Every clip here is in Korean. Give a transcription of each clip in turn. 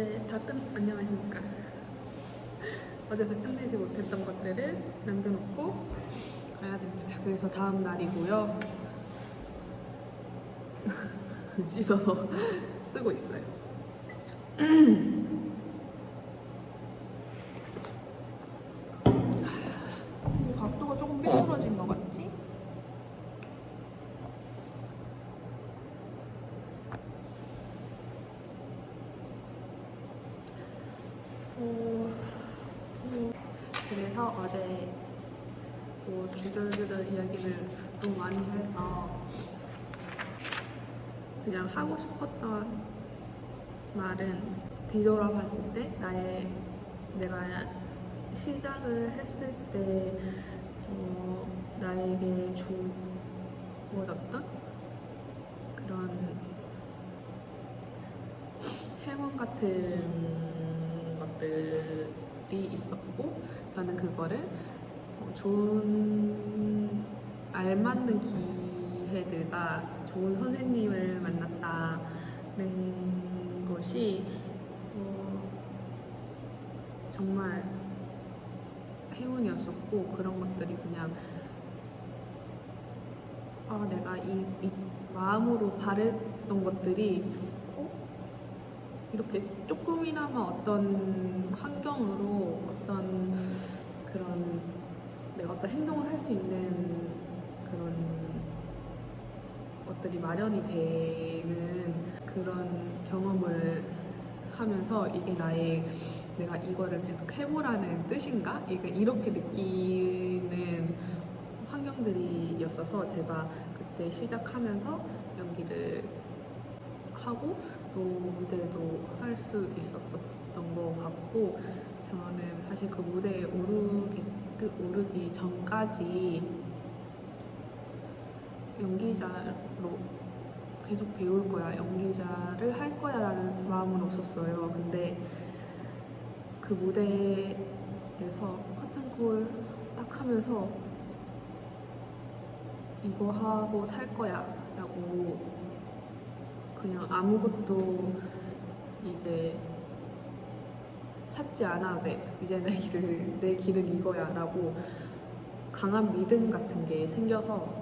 어제 다 끝, 안녕하십니까. 어제 다 끝내지 못했던 것들을 남겨놓고 가야 됩니다. 그래서 다음 날이고요. 씻어서 쓰고 있어요. 어, 각도가 조금 삐뚤어진 것 같지? 어, 음, 그래서 어제 뭐 주절주절 이야기를 너무 많이 해서 그냥 하고 싶었던 말은 뒤돌아봤을 때 나의 내가 시작을 했을 때 어, 나에게 주어졌던 그런 행운 같은 것들이 있었고 저는 그거를 어, 좋은 알맞는 기회들과 좋은 선생님을 만났다는 것이 어, 정말 행운이었었고 그런 것들이 그냥 아 내가 이, 이 마음으로 바랬던 것들이 어? 이렇게 조금이나마 어떤 환경으로 어떤 그런 내가 어떤 행동을 할 수 있는 그런 것들이 마련이 되는 그런 경험을 하면서 이게 나의 내가 이거를 계속 해보라는 뜻인가? 이렇게 느끼는 환경들이었어서 제가 그때 시작하면서 연기를 하고 또 무대도 할 수 있었던 것 같고 저는 사실 그 무대에 오르기, 그 오르기 전까지 연기자로 계속 배울 거야, 연기자를 할 거야 라는 마음은 없었어요. 근데 그 무대에서 커튼콜 딱 하면서 이거 하고 살 거야 라고 그냥 아무것도 이제 찾지 않아도 돼. 이제 내 길을, 내 길은 이거야 라고 강한 믿음 같은 게 생겨서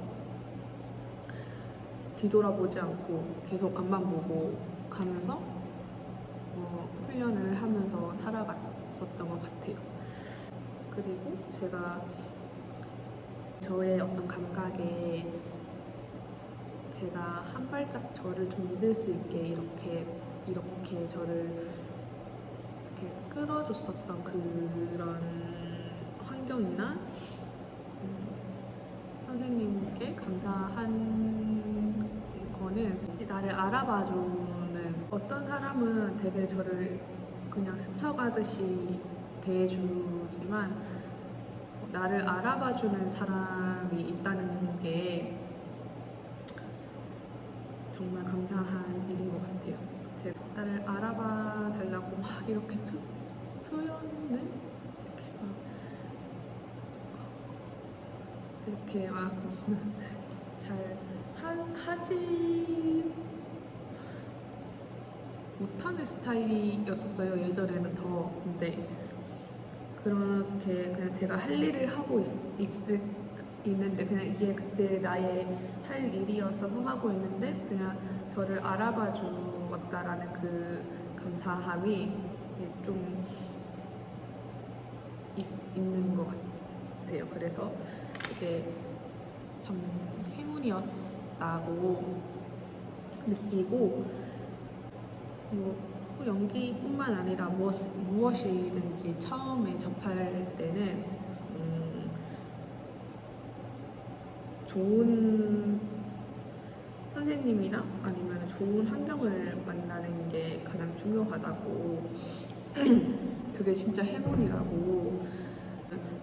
뒤돌아보지 않고 계속 앞만 보고 가면서 어, 훈련을 하면서 살아갔었던 것 같아요. 그리고 제가 저의 어떤 감각에 제가 한 발짝 저를 좀 믿을 수 있게 이렇게 이렇게 저를 이렇게 끌어줬었던 그런 환경이나 음, 선생님께 감사한 거는 나를 알아봐주는 어떤 사람은 되게 저를 그냥 스쳐가듯이 대해주지만 나를 알아봐주는 사람이 있다는 게 정말 감사한 일인 것 같아요. 나를 알아봐 달라고 막 이렇게 표, 표현을 이렇게 막 이렇게 막 잘 하지 못하는 스타일이었었어요 예전에는 더. 근데 그렇게 그냥 제가 할 일을 하고 있, 있을 있는데 그냥 이게 그때 나의 할 일이어서 하고 있는데 그냥 저를 알아봐 주었다라는 그 감사함이 좀 있, 있는 것 같아요. 그래서 이게 참 행운이었다고 느끼고 뭐 연기뿐만 아니라 무엇, 무엇이든지 처음에 접할 때는 음, 좋은 선생님이랑 아니면 좋은 환경을 만나는 게 가장 중요하다고 그게 진짜 행운이라고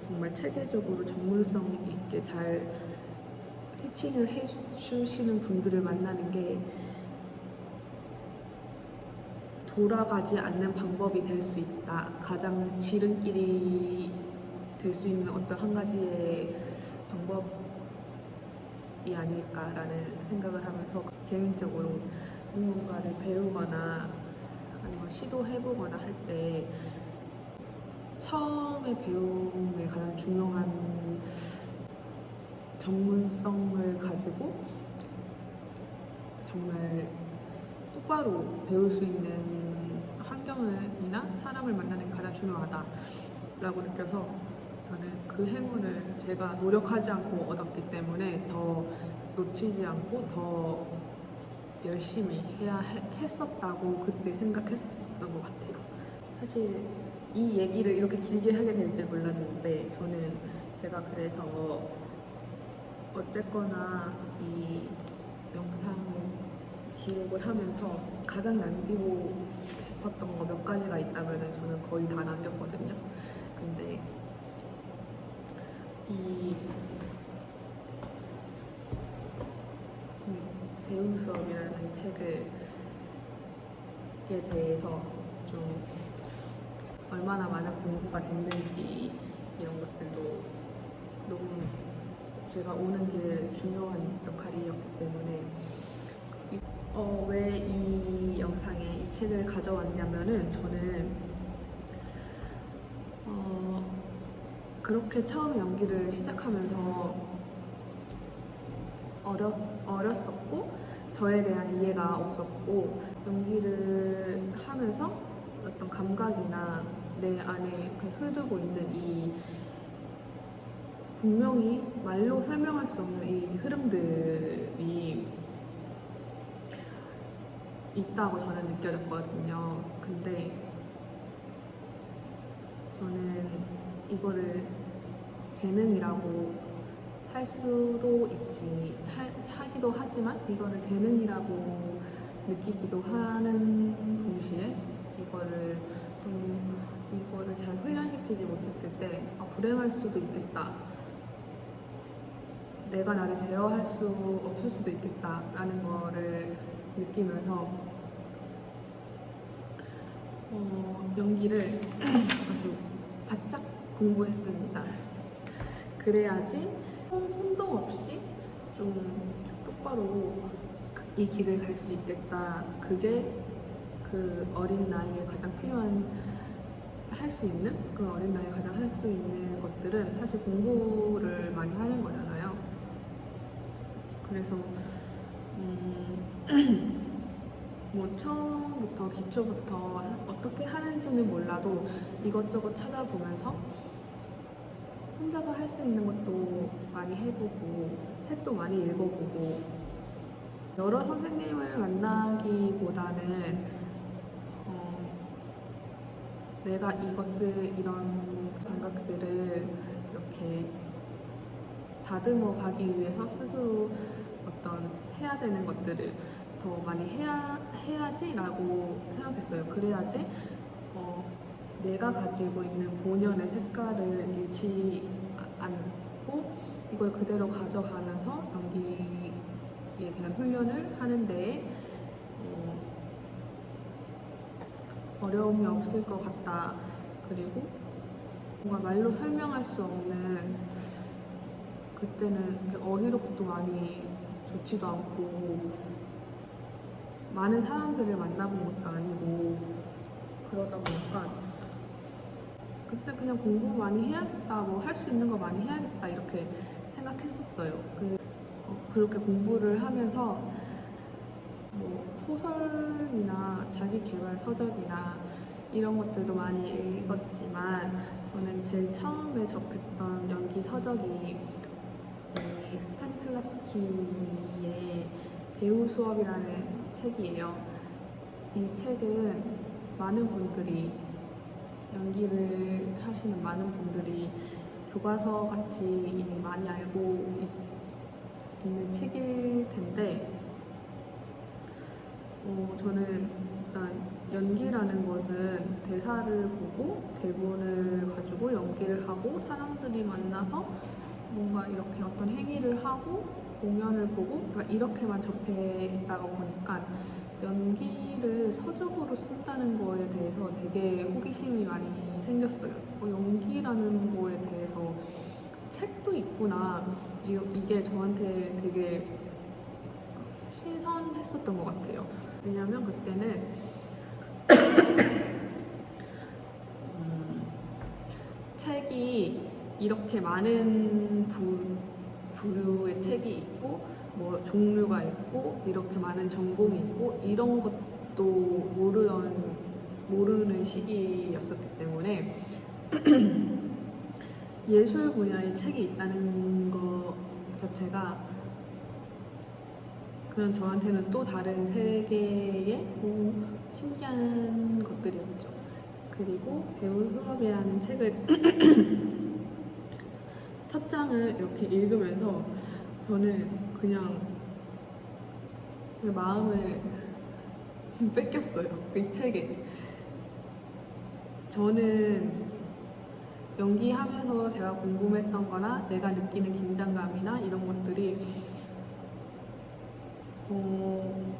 정말 체계적으로 전문성 있게 잘 티칭을 해주시는 분들을 만나는 게 돌아가지 않는 방법이 될 수 있다. 가장 지름길이 될 수 있는 어떤 한 가지의 방법 이 아닐까라는 생각을 하면서 개인적으로 무언가를 배우거나 걸 시도해보거나 할 때 처음에 배움에 가장 중요한 전문성을 가지고 정말 똑바로 배울 수 있는 환경이나 사람을 만나는 게 가장 중요하다라고 느껴서 저는 그 행운을 제가 노력하지 않고 얻었기 때문에 더 놓치지 않고 더 열심히 해야 해- 했었다고 그때 생각했었던 것 같아요. 사실 이 얘기를 이렇게 길게 하게 될줄 몰랐는데 저는 제가 그래서 어쨌거나 이 영상을 기록을 하면서 가장 남기고 싶었던 거 몇 가지가 있다면 저는 거의 다 남겼거든요. 근데 이 음, 배우 수업이라는 책을 에 대해서 좀 얼마나 많은 공부가 됐는지 이런 것들도 너무 제가 오는 길 중요한 역할이었기 때문에 어, 왜 이 영상에 이 책을 가져왔냐면은 저는 어, 그렇게 처음에 연기를 시작하면서 어렸, 어렸었고 저에 대한 이해가 없었고 연기를 하면서 어떤 감각이나 내 안에 흐르고 있는 이 분명히 말로 설명할 수 없는 이 흐름들이 있다고 저는 느껴졌거든요. 근데 저는 이거를 재능이라고 할 수도 있지 하, 하기도 하지만 이거를 재능이라고 느끼기도 하는 동시에 이거를 좀 이거를 잘 훈련시키지 못했을 때 아, 불행할 수도 있겠다. 내가 나를 제어할 수 없을 수도 있겠다 라는 거를 느끼면서 어, 연기를 아주 바짝 공부했습니다. 그래야지 혼- 혼동 없이 좀 똑바로 그- 이 길을 갈 수 있겠다. 그게 그 어린 나이에 가장 필요한 할 수 있는 그 어린 나이에 가장 할 수 있는 것들은 사실 공부를 많이 하는 거잖아요. 그래서 음, 뭐 처음부터 기초부터 어떻게 하는지는 몰라도 이것저것 찾아보면서 혼자서 할 수 있는 것도 많이 해보고 책도 많이 읽어보고 여러 선생님을 만나기보다는 어, 내가 이것들 이런 감각들을 이렇게 다듬어 가기 위해서 스스로 어떤 해야 되는 것들을 더 많이 해야 해야지라고 생각했어요. 그래야지 어, 내가 가지고 있는 본연의 색깔을 잃지 않고 이걸 그대로 가져가면서 연기에 대한 훈련을 하는데 어, 어려움이 없을 것 같다. 그리고 뭔가 말로 설명할 수 없는 그때는 어휘력도 많이 좋지도 않고 많은 사람들을 만나본 것도 아니고 그러다 보니까 그때 그냥 공부 많이 해야겠다 뭐 할 수 있는 거 많이 해야겠다 이렇게 생각했었어요. 그, 어, 그렇게 공부를 하면서 뭐 소설이나 자기 개발 서적이나 이런 것들도 많이 읽었지만 저는 제일 처음에 접했던 연기 서적이 이 스타니슬랍스키의 배우 수업이라는 책이에요. 이 책은 많은 분들이 연기를 하시는 많은 분들이 교과서 같이 이미 많이 알고 있, 있는 책일 텐데 어, 저는 일단 연기라는 것은 대사를 보고 대본을 가지고 연기를 하고 사람들이 만나서 뭔가 이렇게 어떤 행위를 하고 공연을 보고 그러니까 이렇게만 접해 있다가 보니까 연기를 서적으로 쓴다는 거에 대해서 되게 호기심이 많이 생겼어요. 어, 연기라는 거에 대해서 책도 있구나. 이, 이게 저한테 되게 신선했었던 것 같아요. 왜냐면 그때는 음, 책이 이렇게 많은 부, 부류의 책이 있고 뭐 종류가 있고 이렇게 많은 전공이 있고 이런 것도 모르던 모르는 시기였었기 때문에 예술 분야의 책이 있다는 것 자체가 그냥 저한테는 또 다른 세계의 오, 신기한 것들이었죠. 그리고 배우 수업이라는 책을 첫 장을 이렇게 읽으면서 저는 그냥 그 마음을 뺏겼어요. 이 책에. 저는 연기하면서 제가 궁금했던 거나 내가 느끼는 긴장감이나 이런 것들이 어,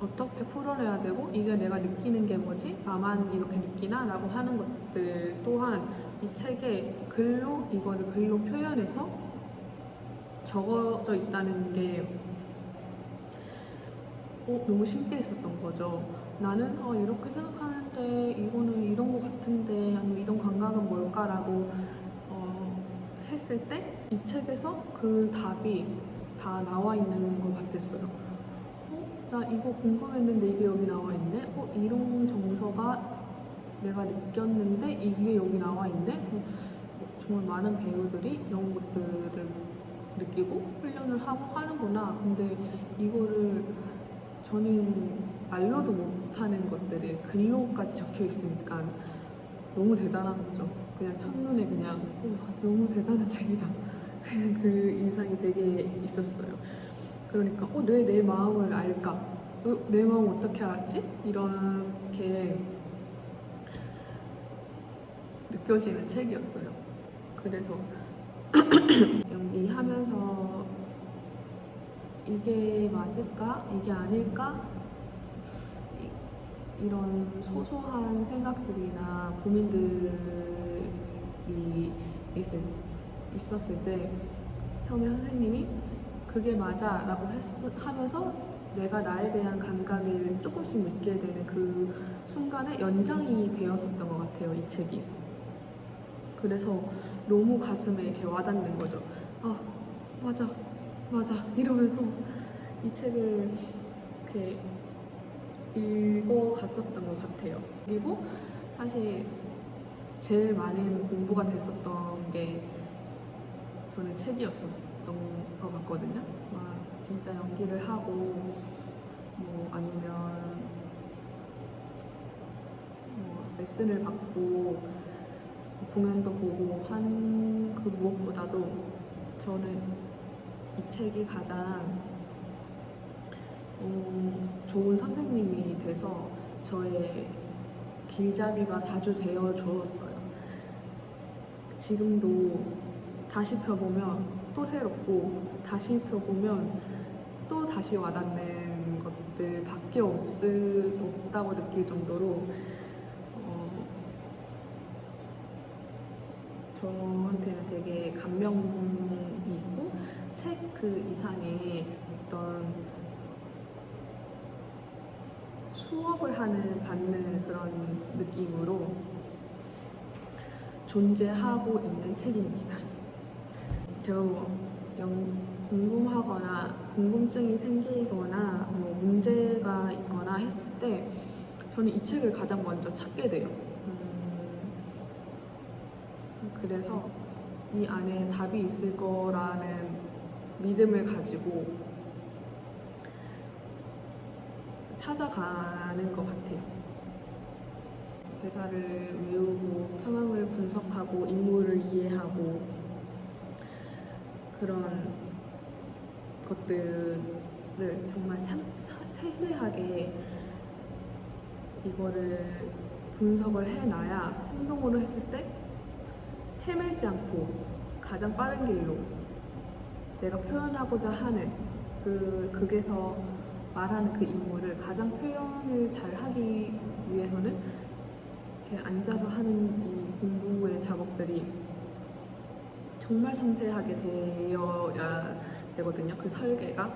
어떻게 풀어내야 되고 이게 내가 느끼는 게 뭐지? 나만 이렇게 느끼나? 라고 하는 것들 또한 이 책에 글로 이거를 글로 표현해서 적어져 있다는 게 어, 너무 신기했었던 거죠. 나는 어, 이렇게 생각하는데 이거는 이런 거 같은데 아니면 이런 감각은 뭘까라고 어, 했을 때 이 책에서 그 답이 다 나와 있는 것 같았어요. 어? 나 이거 궁금했는데 이게 여기 나와 있네? 어? 이런 정서가 내가 느꼈는데 이게 여기 나와 있네? 어, 정말 많은 배우들이 이런 것들을 느끼고 훈련을 하고 하는구나. 근데 이거를 저는 말로도 못하는 것들을 글로까지 적혀 있으니까 너무 대단한 거죠. 그냥 첫눈에 그냥 어, 너무 대단한 책이다. 그냥 그 인상이 되게 있었어요. 그러니까 어, 왜내 마음을 알까? 어, 내 마음 어떻게 알았지? 이렇게 느껴지는 책이었어요. 그래서 연기하면서 이게 맞을까? 이게 아닐까? 이- 이런 소소한 생각들이나 고민들이 있을, 있었을 때 처음에 선생님이 그게 맞아 라고 했, 하면서 내가 나에 대한 감각을 조금씩 느끼게 되는 그 순간에 연장이 되었었던 것 같아요, 이 책이. 그래서 너무 가슴에 이렇게 와닿는 거죠. 아, 맞아, 맞아. 이러면서 이 책을 이렇게 읽어갔었던 것 같아요. 그리고 사실 제일 많은 공부가 됐었던 게 저는 책이었었던 것 같거든요. 막 진짜 연기를 하고 뭐 아니면 뭐 레슨을 받고 공연도 보고 하는 그 무엇보다도 저는 이 책이 가장 음, 좋은 선생님이 돼서 저의 길잡이가 자주 되어 주었어요. 지금도 다시 펴보면 또 새롭고 다시 펴보면 또 다시 와닿는 것들밖에 없을, 없다고 느낄 정도로 어, 저한테는 되게 감명이 있고 책 그 이상의 어떤 수업을 하는 받는 그런 느낌으로 존재하고 있는 책입니다. 제가 뭐 영- 궁금하거나 궁금증이 생기거나 뭐 문제가 있거나 했을 때 저는 이 책을 가장 먼저 찾게 돼요. 음, 그래서 이 안에 답이 있을 거라는 믿음을 가지고 찾아가는 것 같아요. 대사를 외우고 상황을 분석하고 인물을 이해하고 그런 것들을 정말 세세하게 이거를 분석을 해놔야 행동으로 했을 때 헤매지 않고 가장 빠른 길로 내가 표현하고자 하는 그 극에서 말하는 그 인물을 가장 표현을 잘 하기 위해서는 이렇게 앉아서 하는 이 공부의 작업들이 정말 섬세하게 되어야 되거든요. 그 설계가.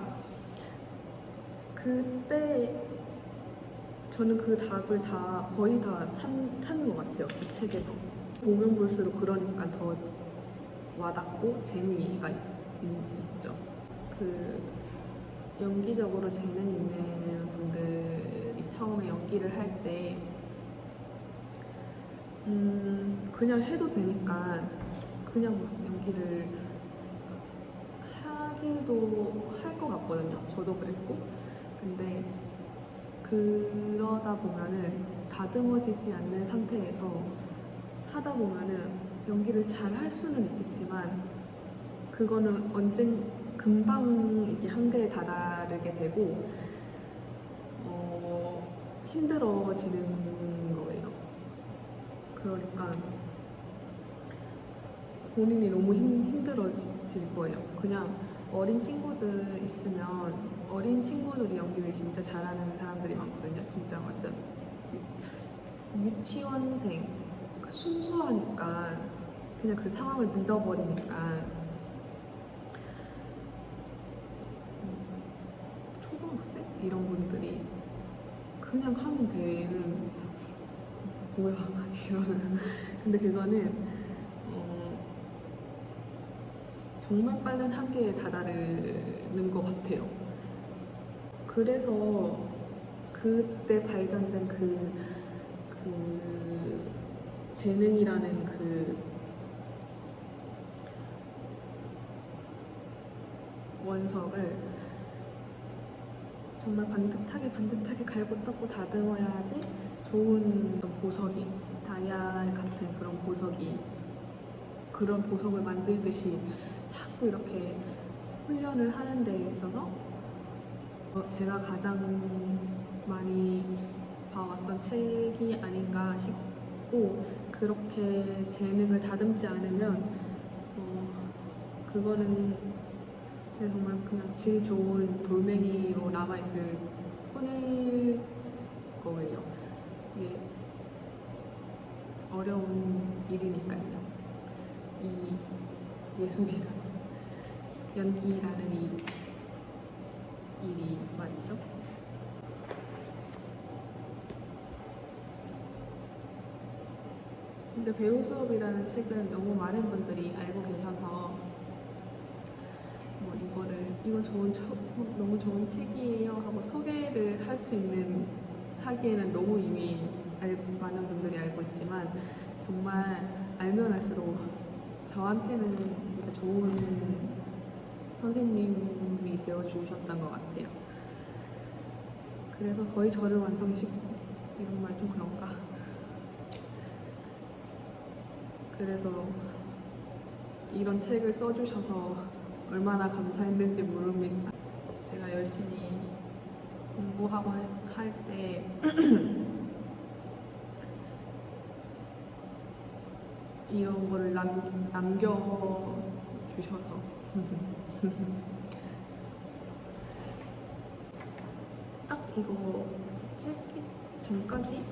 그때 저는 그 답을 다 거의 다 찾, 찾는 것 같아요. 이 책에서. 보면 볼수록 그러니까 더 와닿고 재미가 있, 있죠. 그 연기적으로 재능 있는 분들이 처음에 연기를 할 때 음, 그냥 해도 되니까 그냥 막 연기를 하기도 할 것 같거든요. 저도 그랬고. 근데 그러다 보면은 다듬어지지 않는 상태에서 하다 보면은 연기를 잘 할 수는 있겠지만 그거는 언젠 금방 이게 한계에 다다르게 되고 어, 힘들어지는 거예요. 그러니까 본인이 너무 힘, 힘들어질 거예요. 그냥 어린 친구들 있으면 어린 친구들이 연기를 진짜 잘하는 사람들이 많거든요. 진짜 완전 유- 유치원생 그 순수하니까 그냥 그 상황을 믿어버리니까. 음, 초등학생? 이런 분들이 그냥 하면 되는 뭐야 이러는 근데 그거는 어, 정말 빠른 한계에 다다르는 것 같아요. 그래서 그때 발견된 그, 그 재능이라는 그 원석을 정말 반듯하게 반듯하게 갈고 닦고 다듬어야지 좋은 보석이 다이아 같은 그런 보석이 그런 보석을 만들듯이 자꾸 이렇게 훈련을 하는 데 있어서 어, 제가 가장 많이 봐왔던 책이 아닌가 싶고 그렇게 재능을 다듬지 않으면 어, 그거는 정말 그냥 질 좋은 돌멩이로 남아있을 뿐일 거예요. 이게 어려운 일이니까요. 이 예술이라는 연기라는 이 일이 말이죠. 근데 배우 수업이라는 책은 너무 많은 분들이 알고 계셔서 뭐 이거를 이거 좋은 너무 좋은 책이에요 하고 소개를 할 수 있는 하기에는 너무 이미 알고 많은 분들이 알고 있지만 정말 알면 알수록 저한테는 진짜 좋은 선생님이 되어 주셨던 것 같아요. 그래서 거의 저를 완성시키 이런 말 좀 그런가. 그래서 이런 책을 써주셔서 얼마나 감사했는지 모릅니다. 제가 열심히 공부하고 할 때 이런 거를 남, 남겨주셔서 딱 이거 찍기 전까지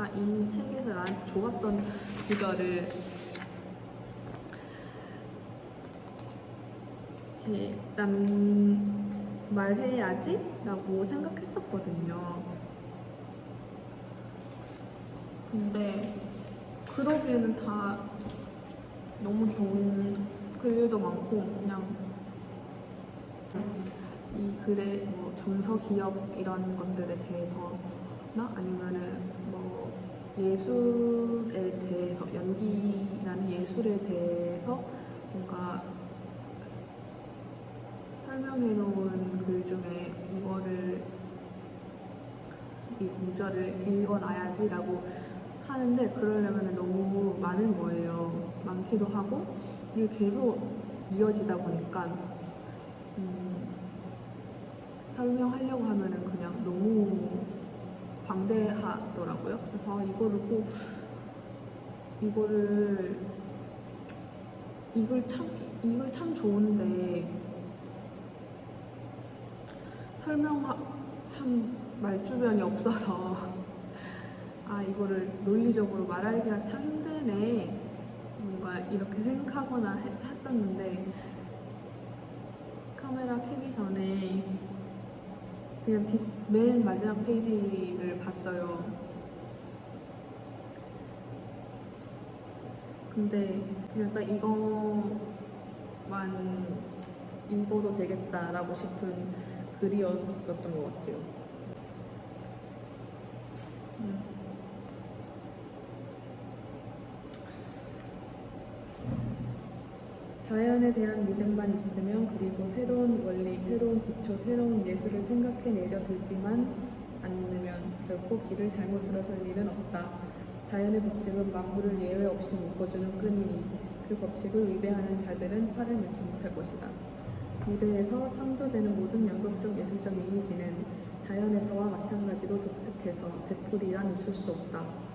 아 이 책에서 나한테 좋았던 구절을 이렇게 남 말해야지 라고 생각했었거든요. 근데 그러기에는 다 너무 좋은 글도 많고 그냥 이 글의 뭐 정서 기억 이런 것들에 대해서나 아니면은 뭐 예술에 대해서 연기라는 예술에 대해서 뭔가 설명해 놓은 글 중에 이거를 이 구절을 읽어놔야지라고 하는데 그러려면 너무 많은 거예요. 많기도 하고 이게 계속 이어지다 보니까 음, 설명하려고 하면은 그냥 너무 방대하더라고요. 그래서 아, 이거를 꼭 이거를 이걸 참 이걸 참 좋은데 설명 참 말주변이 없어서 아 이거를 논리적으로 말하기가 참 힘드네 뭔가 이렇게 생각하거나 했- 했었는데 카메라 켜기 전에 그냥 뒷, 맨 마지막 페이지를 봤어요. 근데 그냥 딱 이거만 읽어도 되겠다라고 싶은 글이었었던 것 같아요. 음. 자연에 대한 믿음만 있으면 그리고 새로운 원리, 새로운 기초, 새로운 예술을 생각해내려 들지만 않으면 결코 길을 잘못 들어설 일은 없다. 자연의 법칙은 만물을 예외 없이 묶어주는 끈이니 그 법칙을 위배하는 자들은 화를 면치 못할 것이다. 무대에서 창조되는 모든 양극적 예술적 이미지는 자연에서와 마찬가지로 독특해서 대풀이란 있을 수 없다.